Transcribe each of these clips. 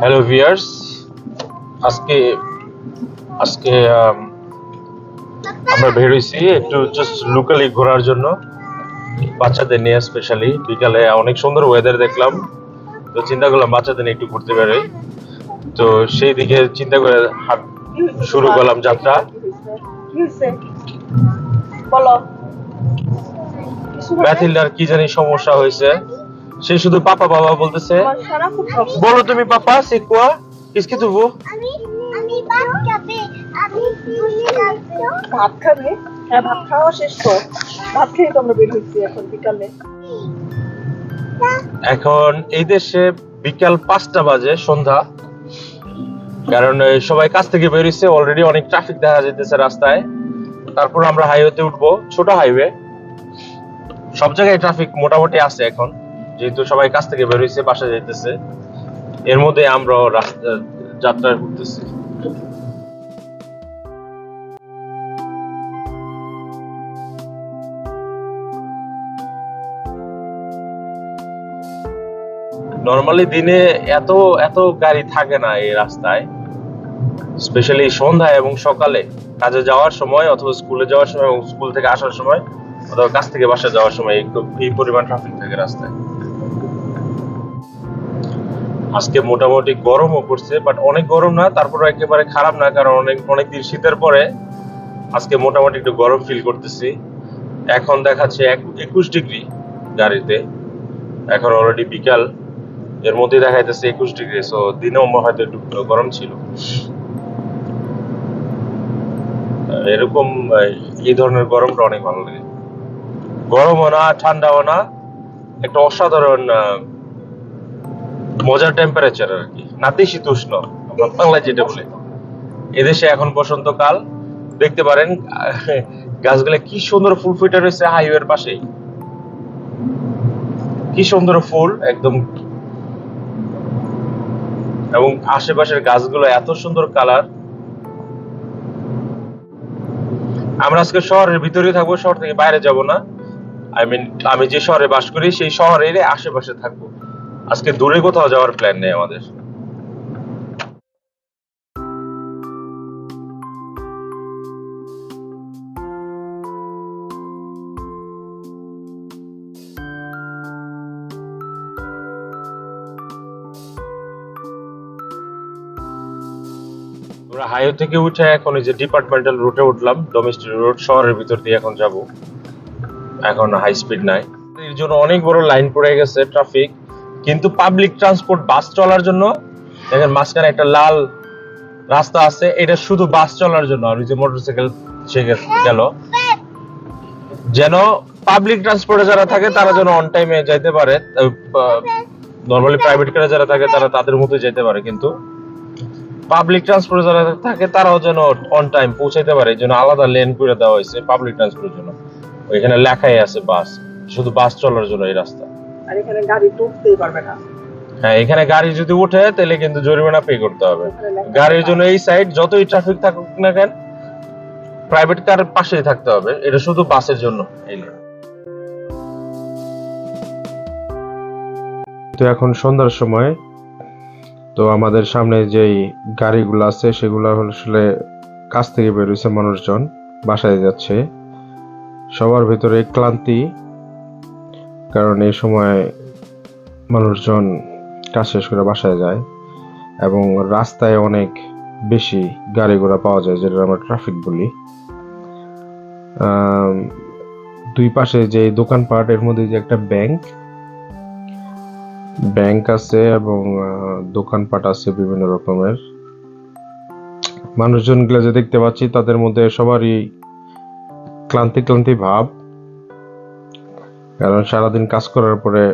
Hello viewers আজকে আজকে আম, আমরা বেরোইছি একটু জাস্ট লোকালি ঘোরার জন্য। বাচ্চাদের নিয়ে স্পেশালি বিকালে অনেক সুন্দর ওয়েদার দেখলাম। তো চিন্তা করলাম বাচ্চাদের নিয়ে একটু ঘুরতে বেরোই। তো সেই দিকে চিন্তা করে হাট শুরু করলাম যাত্রা? ম্যাথিল্ডার কি জানি সমস্যা হয়েছে। সে শুধু পাপা বাবা বলতেছে। বলো তুমি পাপা সিকুয়া কিসকে তুবু আমি আমি ভাত খাবে আমি ভুলে যাচ্ছ। ভাত খাবে? হ্যাঁ ভাত খাওয়া শেষ তো ভাত খেয়ে তো আমরা বের হয়েছি এখন বিকালে। এখন এই দেশে বিকাল পাঁচটা বাজে সন্ধ্যা। কারণ সবাই কাছ থেকে বেরিয়েছে অলরেডি অনেক ট্রাফিক দেখা যাইতেছে রাস্তায়। তারপর আমরা হাইওয়েতে উঠবো ছোট হাইওয়ে সব জায়গায় ট্রাফিক মোটামুটি আছে এখন। যেহেতু সবাই কাছ থেকে বেরিয়েছে বাসা যাইতেছে। এর মধ্যে আমরা রাস্তা যাত্রা করতেছি নর্মালি দিনে এত এত গাড়ি থাকে না এই রাস্তায়। স্পেশালি সন্ধ্যায় এবং সকালে। কাজে যাওয়ার সময় অথবা স্কুলে যাওয়ার সময় এবং স্কুল থেকে আসার সময় অথবা কাজ থেকে বাসা যাওয়ার সময় একটু এই পরিমাণ ট্রাফিক থাকে রাস্তায়। আজকে মোটামুটি গরমও পড়ছে বাট অনেক গরম না তারপরে একেবারে খারাপ না, কারণ অনেক অনেক দিন শীতের পরে আজকে মোটামুটি একটু গরম ফিল করতেছি। এখন দেখাচ্ছে একুশ ডিগ্রি গাড়িতে, এখন অলরেডি বিকাল, এর মধ্যে দেখা যাচ্ছে একুশ ডিগ্রি সো দিনেও হয়তো একটু গরম ছিল। এরকম এই ধরনের গরমটা অনেক ভালো লাগে। গরমও না, ঠান্ডাও না, একটা অসাধারণ মজার টেম্পারেচার আর কি। নাতিশীতোষ্ণ আমরা বাংলায় যেটা বলি। এদেশে এখন বসন্তকাল, দেখতে পারেন গাছগুলো কি সুন্দর ফুল ফুটে রয়েছে হাইওয়ের পাশেই। কি সুন্দর ফুল, একদম। এবং আশেপাশের গাছগুলো এত সুন্দর কালার আমরা আজকে শহরের ভিতরে থাকব, শহর থেকে বাইরে যাব না। আই মিন আমি যে শহরে বাস করি, সেই শহরের আশেপাশে থাকব। আজকে দূরে কোথাও যাওয়ার প্ল্যান নেই আমাদের। হাইওয়ে থেকে উঠে এখন এই যে ডিপার্টমেন্টাল রুটে উঠলাম ডোমেস্টিক রোড শহরের ভিতর দিয়ে এখন যাব। এখন হাই স্পিড নাই। এর জন্য অনেক বড় লাইন পড়ে গেছে ট্রাফিক কিন্তু পাবলিক ট্রান্সপোর্ট বাস চলার জন্য, দেখেন মাঝখানে একটা লাল রাস্তা আছে, এটা শুধু বাস চলার জন্য, আর যে মোটরসাইকেল সে গেল। যেন পাবলিক ট্রান্সপোর্টে যারা থাকে, তারা যেন অন টাইমে যাইতে পারে নর্মালি প্রাইভেট কারে যারা থাকে, তারা তাদের মতো যেতে পারে, কিন্তু পাবলিক ট্রান্সপোর্টে যারা থাকে, তারাও যেন অন টাইম পৌঁছাইতে পারে জন্য আলাদা লেন করে দেওয়া হয়েছে পাবলিক ট্রান্সপোর্টের জন্য। ওইখানে লেখাই আছে বাস শুধু বাস চলার জন্য এই রাস্তা। আর এখানে গাড়ি ঢুকতেই পারবে না। হ্যাঁ এখানে গাড়ি যদি উঠে তাহলে কিন্তু জরিমানা পে করতে হবে। গাড়ির জন্য এই সাইড যতই ট্রাফিক থাকুক না কেন প্রাইভেট কার পাশেই থাকতে হবে। এটা শুধু বাসের জন্য এই তো এখন সন্ধ্যার সময়। তো আমাদের সামনে যেই গাড়িগুলো আছে সেগুলো আসলে কাছ থেকে বেরোইছে মানুষজন বাসায় যাচ্ছে। সবার ভিতরে ক্লান্তি কারণ এই সময় মানুষজন কাজ শেষ করে বাসায় যায় এবং রাস্তায় অনেক বেশি গাড়ি ঘোড়া পাওয়া যায় যেটা আমরা ট্রাফিক বলি। দুই পাশে যে দোকানপাট, এর মধ্যে যে একটা ব্যাংক ব্যাংক আছে এবং দোকানপাট আছে বিভিন্ন রকমের। মানুষজনগুলা যে দেখতে পাচ্ছি, তাদের মধ্যে সবারই ক্লান্তি ক্লান্তি ভাব। কারণ সারাদিন কাজ করার পরে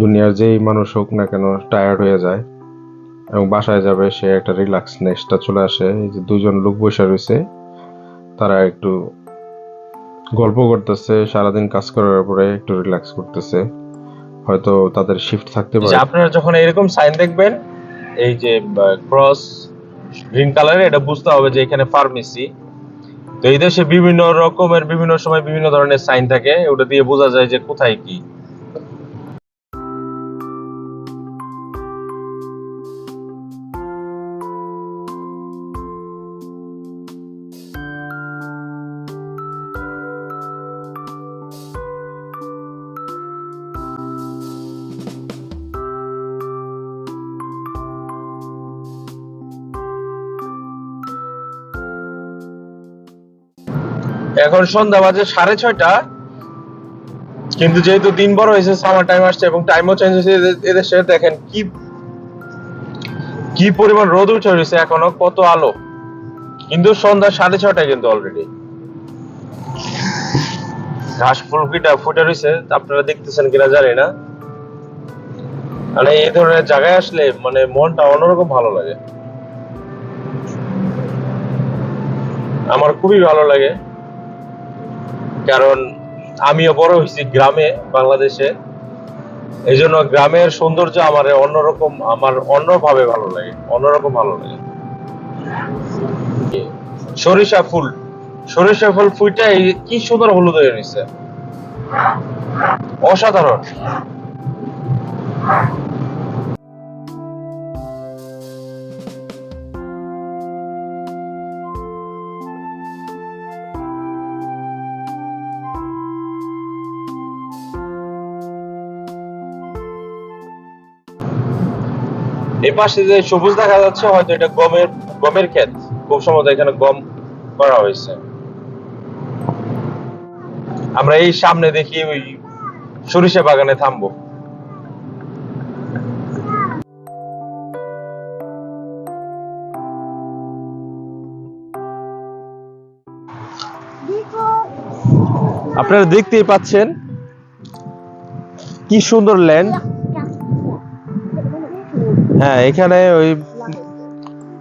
দুনিয়ার যেই মানুষ হোক না কেন টায়ার্ড হয়ে যায় এবং বাসায় যাবে সে একটা রিল্যাক্স নেক্সটটা চলে আসে। এই যে দুজন লোক বসে রয়েছে তারা একটু গল্প করতেছে সারাদিন কাজ করার পরে একটু রিল্যাক্স করতেছে। হয়তো তাদের শিফট থাকতে পারে। আপনারা যখন এরকম সাইন দেখবেন এই যে ক্রস গ্রিন কালারে এটা বুঝতে হবে যে এখানে ফার্মেসি তো এই দেশে বিভিন্ন রকমের বিভিন্ন সময় বিভিন্ন ধরনের সাইন থাকে, ওটা দিয়ে বোঝা যায় যে কোথায় কি। এখন সন্ধ্যা বাজে সাড়ে ছয়টা। কিন্তু যেহেতু দিন বড় হয়েছে সামার টাইম আসছে এবং টাইমও চেঞ্জ হয়েছে এদেশে দেখেন কি কি পরিমাণ রোদ উঠে রয়েছে এখনও, কত আলো। কিন্তু সন্ধ্যা সাড়ে ছটায় কিন্তু অলরেডি ঘাস ফুলকিটা ফুটে রয়েছে আপনারা দেখতেছেন কিনা জানি না। মানে এই ধরনের জায়গায় আসলে মানে মনটা অন্যরকম ভালো লাগে। আমার খুবই ভালো লাগে। কারণ আমিও বড় হয়েছি গ্রামে, বাংলাদেশে। এই জন্য গ্রামের সৌন্দর্য আমার অন্যরকম, আমার অন্যভাবে ভালো লাগে, অন্যরকম ভালো লাগে। সরিষা ফুল সরিষা ফুল ফুলটা কি সুন্দর হলুদ হয়ে নিছে অসাধারণ। এই পাশে যে সবুজ দেখা যাচ্ছে, হয়তো এটা গমের গমের ক্ষেত। খুব সম্ভবত এখানে গম করা হয়েছে। আমরা এই সামনে দেখি ওই সরিষা বাগানে থামবো। আপনারা দেখতেই পাচ্ছেন কি সুন্দর ল্যান্ড হ্যাঁ এখানে ওই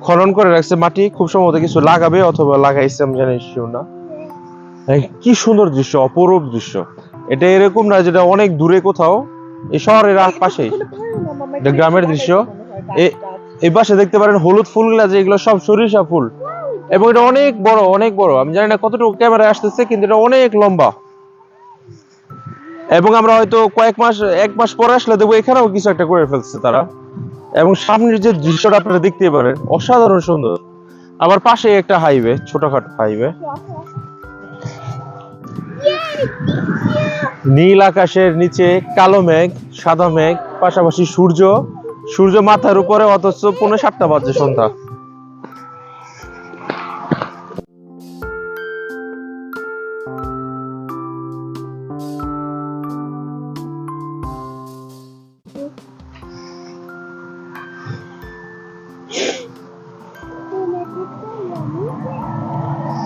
খনন করে রাখছে মাটি, খুব সম্ভবত কিছু লাগাবে অথবা লাগাইছে, আমি জানি না। কি সুন্দর দৃশ্য, অপরূপ দৃশ্য। এটা এরকম না যেটা অনেক দূরে কোথাও, এই শহরের এটা গ্রামের দৃশ্য। এই পাশে দেখতে পারেন হলুদ ফুলগুলা যেগুলো সব সরিষা ফুল। এবং এটা অনেক বড় অনেক বড়। আমি জানি না কতটুকু ক্যামেরায় আসতেছে, কিন্তু এটা অনেক লম্বা। এবং আমরা হয়তো কয়েক মাস, এক মাস পরে আসলে দেখব এখানেও কিছু একটা করে ফেলছে তারা। এবং সামনের যে দৃশ্যটা আপনারা দেখতে পারেন, অসাধারণ সুন্দর। আবার পাশে একটা হাইওয়ে, ছোটখাটো হাইওয়ে। নীল আকাশের নিচে কালো মেঘ, সাদা মেঘ, পাশাপাশি সূর্য। সূর্য মাথার উপরে, অথচ পনেরো সাতটা বাজে সন্ধ্যা।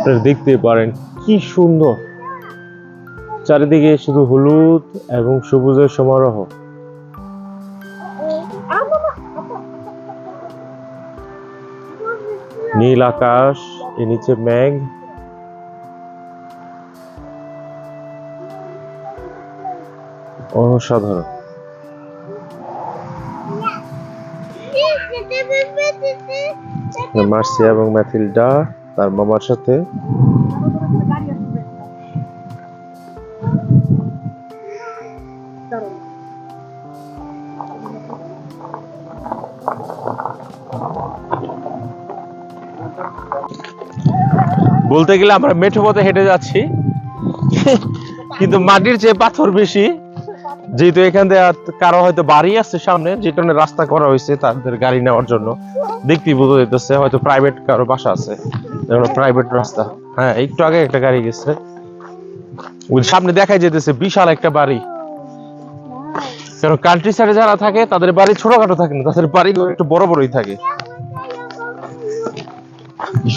আপনারা দেখতে পারেন কি সুন্দর চারিদিকে শুধু হলুদ এবং সবুজের সমারোহ নীল আকাশ এর নিচে মেঘ অসাধারণ মার্সিয়া এবং ম্যাথিল্ডা তার মামার সাথে। বলতে গেলে আমরা মেঠো পথে হেঁটে যাচ্ছি। কিন্তু মাটির চেয়ে পাথর বেশি। যেহেতু এখান থেকে কারও হয়তো বাড়ি আছে সামনে, যে কারণে রাস্তা করা হয়েছে তাদের গাড়ি নেওয়ার জন্য। দেখতেই বোঝা যেতেছে হয়তো প্রাইভেট কারও বাসা আছে। প্রাইভেট রাস্তা। হ্যাঁ একটু আগে একটা গাড়ি গেছে। সামনে দেখাই যেতেছে বিশাল একটা বাড়ি। কারণ কান্ট্রি সাইডে যারা থাকে, তাদের বাড়ি ছোটখাটো থাকে না, তাদের বাড়ি একটু বড় বড়ই থাকে।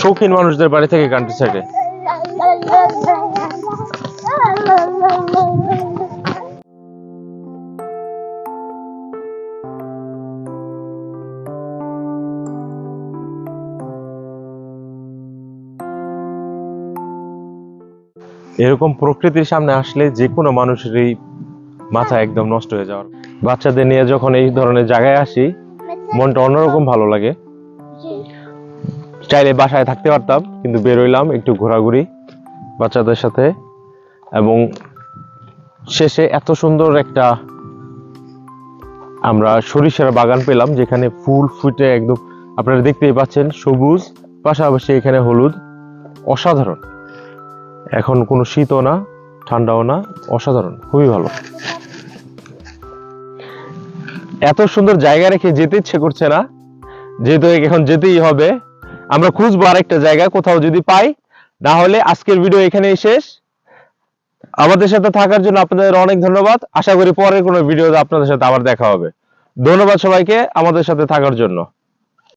শৌখিন মানুষদের বাড়ি থাকে কান্ট্রি সাইডে এরকম প্রকৃতির সামনে আসলে যে কোনো মানুষেরই মাথা একদম নষ্ট হয়ে যাওয়ার। বাচ্চাদের নিয়ে যখন এই ধরনের জায়গায় আসি, মনটা অন্যরকম ভালো লাগে। চাইলে বাসায় থাকতে পারতাম, কিন্তু বেরোইলাম একটু ঘোরাঘুরি বাচ্চাদের সাথে। এবং শেষে এত সুন্দর একটা আমরা সরিষার বাগান পেলাম, যেখানে ফুল ফুটে একদম আপনারা দেখতেই পাচ্ছেন, সবুজ, পাশাপাশি এখানে হলুদ, অসাধারণ। এখন কোনো শীতও না, ঠান্ডাও না, অসাধারণ, খুবই ভালো। এত সুন্দর জায়গা রেখে যেতে ইচ্ছে করছে না, যেহেতু এখন যেতেই হবে, আমরা খুঁজবো আরেকটা জায়গা, কোথাও যদি পাই, না হলে আজকের ভিডিও এখানেই শেষ। আমাদের সাথে থাকার জন্য আপনাদের অনেক ধন্যবাদ, আশা করি পরের কোনো ভিডিওতে আপনাদের সাথে আবার দেখা হবে। ধন্যবাদ সবাইকে আমাদের সাথে থাকার জন্য।